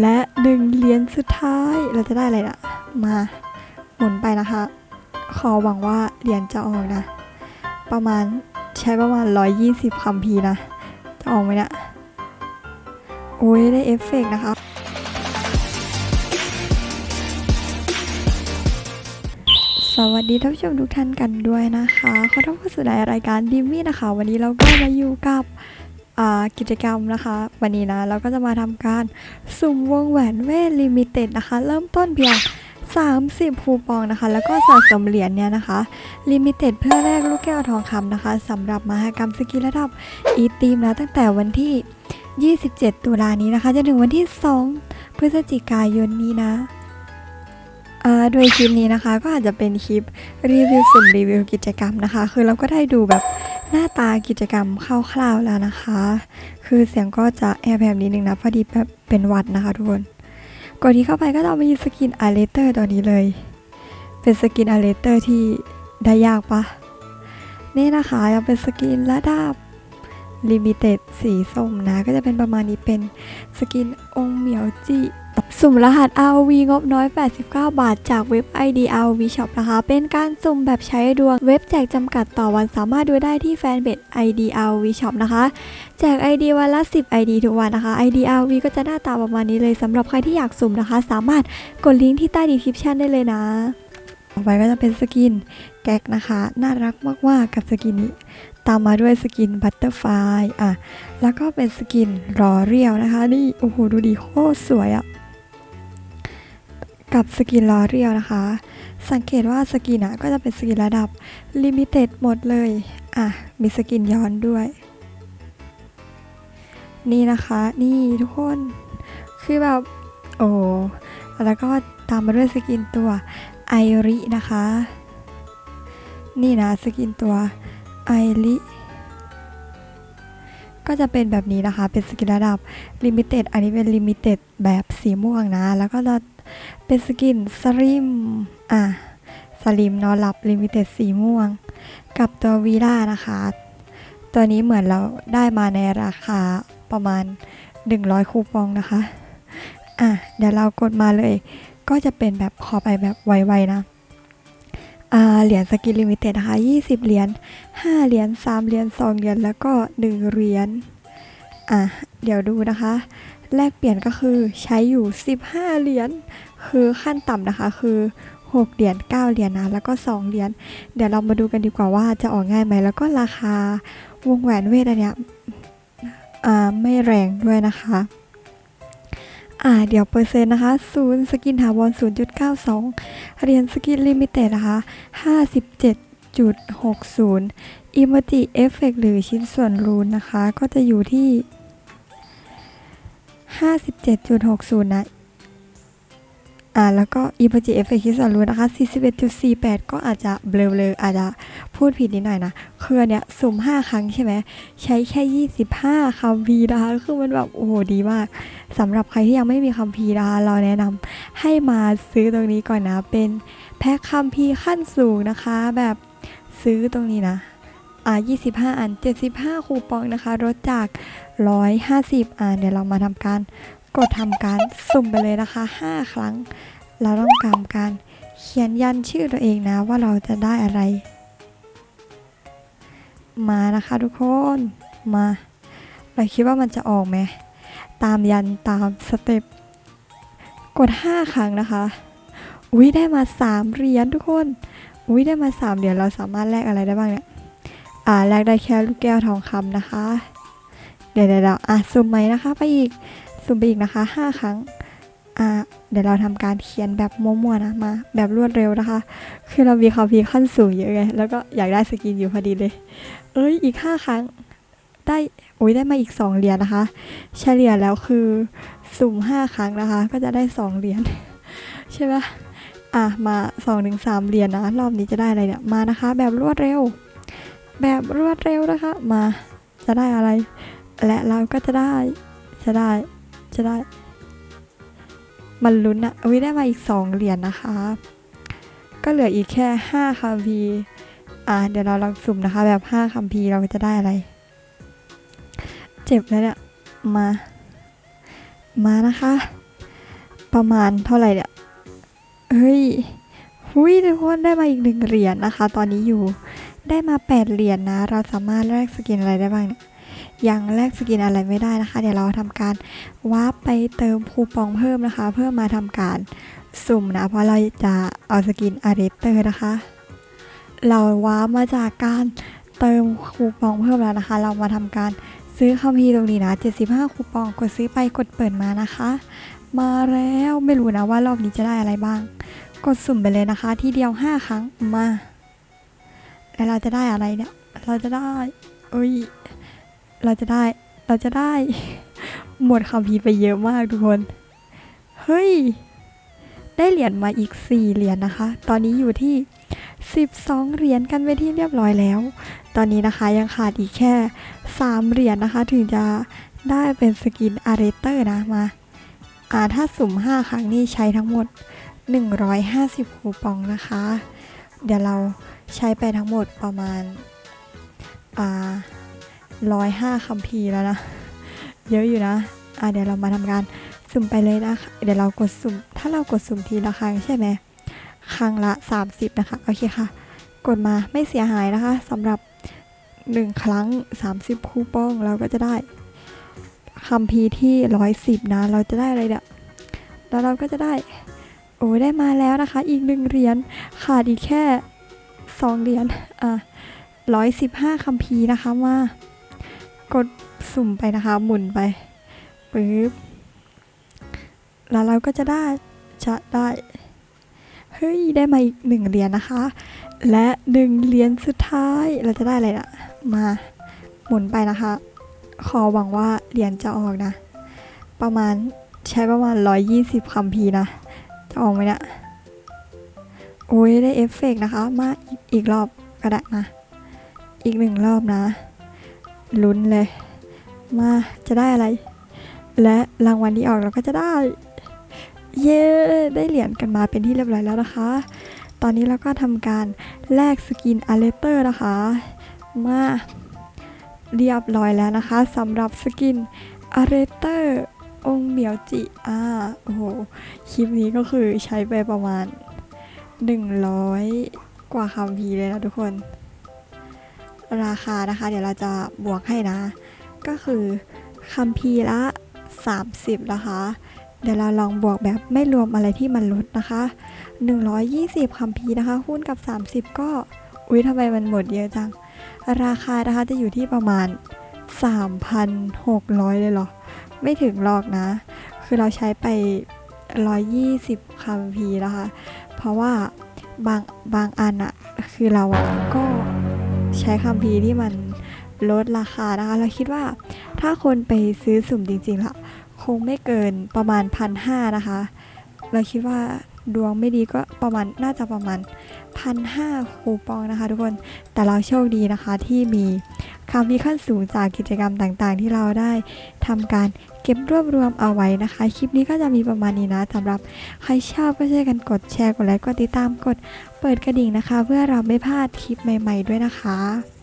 และหนึ่งเหรียญสุดท้ายเราจะได้อะไรนะมาหมุนไปนะคะ ขอหวังว่าเหรียญจะออกนะ ประมาณใช้ประมาณ 120คัมพีนะ จะออกไหมเนะี่ยโอ้ยได้เอฟเฟกต์นะคะ สวัสดีท่านผู้ชมทุกท่านกันด้วยนะคะ ขอต้อนรับเข้าสู่ในรายการดิมมี่นะคะ วันนี้เราก็มาอยู่กับ กิจกรรมนะคะ วันนี้นะเราก็จะมาทำการสุ่มวงแหวนเวทลิมิเต็ดนะคะ เริ่มต้นเพียง 30 คูปองนะคะ แล้วก็สะสมเหรียญเนี่ยนะคะลิมิเต็ดเพื่อแลกลูกแก้วทองคำนะคะสำหรับมหกรรมสกิลระดับอีทีมนะตั้งแต่วันที่ 27 ตุลานี้นะคะจนถึงวันที่ 2 พฤศจิกายนนี้นะโดยคลิปนี้นะคะก็อาจจะเป็นคลิปรีวิวสุ่มรีวิวกิจกรรมนะคะ คือเราก็ได้ดูแบบ หน้าตากิจกรรมคร่าวๆแล้วนะคะ คือเสียงก็จะแอบแบบนิดนึงนะพอดีแบบเป็นวัดนะคะทุกคนกดที่เข้าไปก็จะมีสกินอาเลเตอร์ตัวนี้เลย เป็นสกินอาเลเตอร์ที่ได้ยากปะนี่นะคะยังเป็นสกินระดับลิมิเต็ดสีส้มนะ ก็จะเป็นประมาณนี้เป็นสกินองค์เหมียวจิ สุ่มรหัส RV งบน้อย 89 บาท จากเว็บ ID RV Shop นะคะ เป็นการสุ่มแบบใช้ดวง เว็บแจกจำกัดต่อวันสามารถดูได้ที่แฟนเพจ ID RV Shop นะคะ แจก ID วันละ 10 ID ทุกวันนะคะ ID RV ก็จะหน้าตาประมาณนี้เลยสำหรับใครที่อยากสุ่มนะคะ สามารถกดลิงก์ที่ใต้ดีคริปชันได้เลยนะ ต่อไปก็จะเป็นสกินแก๊กนะคะ น่ารักมากๆกับสกินนี้ตามมาด้วยสกินบัตเตอร์ไฟอะ แล้วก็เป็นสกินรอเรียวนะคะ นี่ โอ้โห ดูดีโคตรสวยอะ กับสกินล้อเรียลนะคะ สังเกตว่าสกินอะก็จะเป็นสกินระดับลิมิเต็ดหมดเลย อะ มีสกินย้อนด้วย นี่นะคะ นี่ทุกคน คือแบบ โอ้แล้วก็ตามมาด้วยสกินตัวไอรินะคะ นี่นะสกินตัวไอริก็จะเป็นแบบนี้นะคะ เป็นสกินระดับลิมิเต็ด อันนี้เป็นลิมิเต็ดแบบสีม่วงนะ แล้วก็จะ เป็นสกินสลิมอะสลิมนอนหลับลิมิเต็ดสีม่วง กับตัววีล่านะคะ ตัวนี้เหมือนเราได้มาในราคาประมาณ 100 คูปองนะคะ อะ เดี๋ยวเรากดมาเลย ก็จะเป็นแบบขอไปแบบไวๆนะเหรียญสกินลิมิเต็ดนะคะ 20 เหรียญ 5 เหรียญ 3 เหรียญ 2 เหรียญ แล้วก็ 1 เหรียญ อะ เดี๋ยวดูนะคะ แลกเปลี่ยนก็คือใช้อยู่ 15 เหรียญ คือขั้นต่ำนะคะ คือ 6 เหรียญ 9 เหรียญนะ แล้วก็ 2 เหรียญ เดี๋ยวเรามาดูกันดีกว่าว่าจะออกง่ายไหม แล้วก็ราคาวงแหวนเวทอันเนี้ยไม่แรงด้วยนะคะ อ่า เดี๋ยวเปอร์เซ็นต์นะคะ0สกินถาวร0.92 เหรียญสกินลิมิเต็ดนะคะ 57.60 อิโมจิเอฟเฟกหรือชิ้นส่วนรูนนะคะ ก็จะอยู่ที่ 57.60 นะอ่าแล้วก็อีโมจิเอฟเฟกต์ที่สอนรู้นะคะ 41.48 ก็อาจจะเบลอๆอาจจะพูดผิดนิดหน่อยนะ คือเนี้ยสุ่ม 5 ครั้งใช่ไหม ใช้แค่ 25คัมภีนะคะ คือมันแบบ โอ้โห ดีมาก สำหรับใครที่ยังไม่มีคัมภีนะคะ เราแนะนำให้มาซื้อตรงนี้ก่อนนะ เป็นแพ็คคัมภีขั้นสูงนะคะ แบบซื้อตรงนี้นะ อ่า25 อัน 75 คูปองนะคะลดจาก 150อ่าเดี๋ยวเรามาทำการกดทำการสุ่มไปเลยนะคะ 5 ครั้ง เราต้องทำการเขียนยันชื่อตัวเองนะว่าเราจะได้อะไร มานะคะทุกคนมา เราคิดว่ามันจะออกไหมตามยันตามสเต็ปกด 5 ครั้งนะคะอุ้ยได้มา 3 เหรียญทุกคนอุ้ยได้มา 3 เหรียญเราสามารถแลกอะไรได้บ้างเนี่ย อ่าแลกได้แค่ลูกแก้วทองคำนะคะ เดี๋ยวเดี๋ยวอะสุ่มไหมนะคะ ไปอีกสุ่มไปอีกนะคะ 5 ครั้งอ่าเดี๋ยวเราทำการเขียนแบบมั่วๆนะมา แบบรวดเร็วนะคะ คือเรามีคอมพีขั้นสูงเยอะไงแล้วก็อยากได้สกินอยู่พอดีเลย เอ้ยอีก 5 ครั้งได้โอ้ยได้มาอีก 2เหรียญนะคะ เฉลี่ยแล้วคือสุ่ม 5 ครั้งนะคะ ก็จะได้ 2เหรียญใช่ไหมอะมา2ถึง3เหรียญนะ รอบนี้จะได้อะไรเนี่ยมานะคะ แบบรวดเร็ว แบบรวดเร็วนะคะ มา จะได้อะไร และเราก็จะได้ จะได้ จะได้ มันลุ้นอะอุ้ยได้มาอีก 2 เหรียญนะคะ ก็เหลืออีกแค่ 5คัมภีร์อะเดี๋ยวเราลองสุ่มนะคะ แบบ 5คัมภีร์เราจะได้อะไร เจ็บแล้วเนี่ย มา มานะคะ ประมาณเท่าไหร่เนี่ยเฮ้ย หุยทุกคนได้มาอีกหนึ่งเหรียญนะคะ ตอนนี้อยู่ ได้มาแปดเหรียญนะ เราสามารถแลกสกินอะไรได้บ้างเนี่ยยังแลกสกินอะไรไม่ได้นะคะ เดี๋ยวเราทำการวาร์ปไปเติมคูปองเพิ่มนะคะ เพื่อมาทำการสุ่มนะ เพราะเราจะเอาสกินอาริเตอร์นะคะ เราวาร์ปมาจากการเติมคูปองเพิ่มแล้วนะคะ เรามาทำการซื้อคัมภีร์ตรงนี้นะ 75 คูปองกดซื้อไปกดเปิดมานะคะ มาแล้วไม่รู้นะว่ารอบนี้จะได้อะไรบ้าง กดสุ่มไปเลยนะคะ ที่เดียว 5 ครั้งมา แล้วเราจะได้อะไรเนี่ย เราจะได้เอ้ย เราจะได้ เราจะได้ หมดคัมภีไปเยอะมากทุกคน เฮ้ย ได้เหรียญมาอีก 4 เหรียญนะคะ ตอนนี้อยู่ที่ 12 เหรียญกันไปที่เรียบร้อยแล้ว ตอนนี้นะคะยังขาดอีกแค่ 3 เหรียญนะคะ ถึงจะได้เป็นสกินอาร์เรเตอร์นะมาอ่าถ้าสุ่ม 5 ครั้งนี่ใช้ทั้งหมด 150 คูปองนะคะ เดี๋ยวเรา ใช้ไปทั้งหมดประมาณอ่า105คัมภีร์แล้วนะ เยอะอยู่นะ อ่าเดี๋ยวเรามาทำการสุ่มไปเลยนะคะ เดี๋ยวเรากดสุ่ม ถ้าเรากดสุ่มทีละครั้งใช่ไหม ครั้งละ 30 นะคะ โอเคค่ะ กดมาไม่เสียหายนะคะสำหรับ 1 ครั้ง 30 คูปองเราก็จะได้คัมภีที่ 110 นะ เราจะได้อะไรเนี่ยแล้วเราก็จะได้ โอ้ได้มาแล้วนะคะ อีกหนึ่งเหรียญ ขาดอีกแค่ 2เหรียญอะ115คัมภีร์นะคะมากดสุ่มไปนะคะ หมุนไปปึ๊บแล้วเราก็จะได้จะได้เฮ้ยได้มาอีกหนึ่งเหรียญนะคะ และหนึ่งเหรียญสุดท้ายเราจะได้อะไรนะมาหมุนไปนะคะ ขอหวังว่าเหรียญจะออกนะ ประมาณใช้ประมาณ 120คัมภีร์นะ จะออกไหมเนี่ย อ้ยได้เอฟเฟกต์นะคะ มาอีกรอบก็ได้นะอีกหนึ่งรอบนะลุ้นเลย มาจะได้อะไร และรางวัลที่ออกเราก็จะได้ เย้ได้เหรียญกันมาเป็นที่เรียบร้อยแล้วนะคะ ตอนนี้เราก็ทำการแลกสกินอาร์เลเตอร์นะคะ มาเรียบร้อยแล้วนะคะสำหรับสกินอาร์เลเตอร์องค์เหมียวจิอ่าโอ้โหคลิปนี้ก็คือใช้ไปประมาณ 100 กว่าคำพีเลยนะทุกคน ราคานะคะ เดี๋ยวเราจะบวกให้นะ ก็คือคัมภีละ 30 นะคะ เดี๋ยวเราลองบวกแบบไม่รวมอะไรที่มันลดนะคะ 120คัมภีนะคะคูณกับ 30 ก็อุ๊ยทำไมมันหมดเยอะจัง ราคานะคะจะอยู่ที่ประมาณ 3,600 เลยเหรอ ไม่ถึงหรอกนะ คือเราใช้ไป 120คัมภีนะคะ เพราะว่าบางบางอันอะคือเราอะก็ใช้คัมภีร์ที่มันลดราคานะคะ เราคิดว่าถ้าคนไปซื้อสุ่มจริงๆล่ะ คงไม่เกินประมาณพันห้านะคะ เราคิดว่าดวงไม่ดีก็ประมาณน่าจะประมาณพันห้าคูปองนะคะ ทุกคนแต่เราโชคดีนะคะที่มีคำมีขั้นสูงจากกิจกรรมต่างๆ ที่เราได้ทำการ ก็บรวบรวมเอาไว้นะคะ คลิปนี้ก็จะมีประมาณนี้นะสำหรับใครชอบก็ช่วยกันกดแชร์กดไลค์กดติดตามกดเปิดกระดิ่งนะคะ เพื่อเราไม่พลาดคลิปใหม่ ๆด้วยนะคะ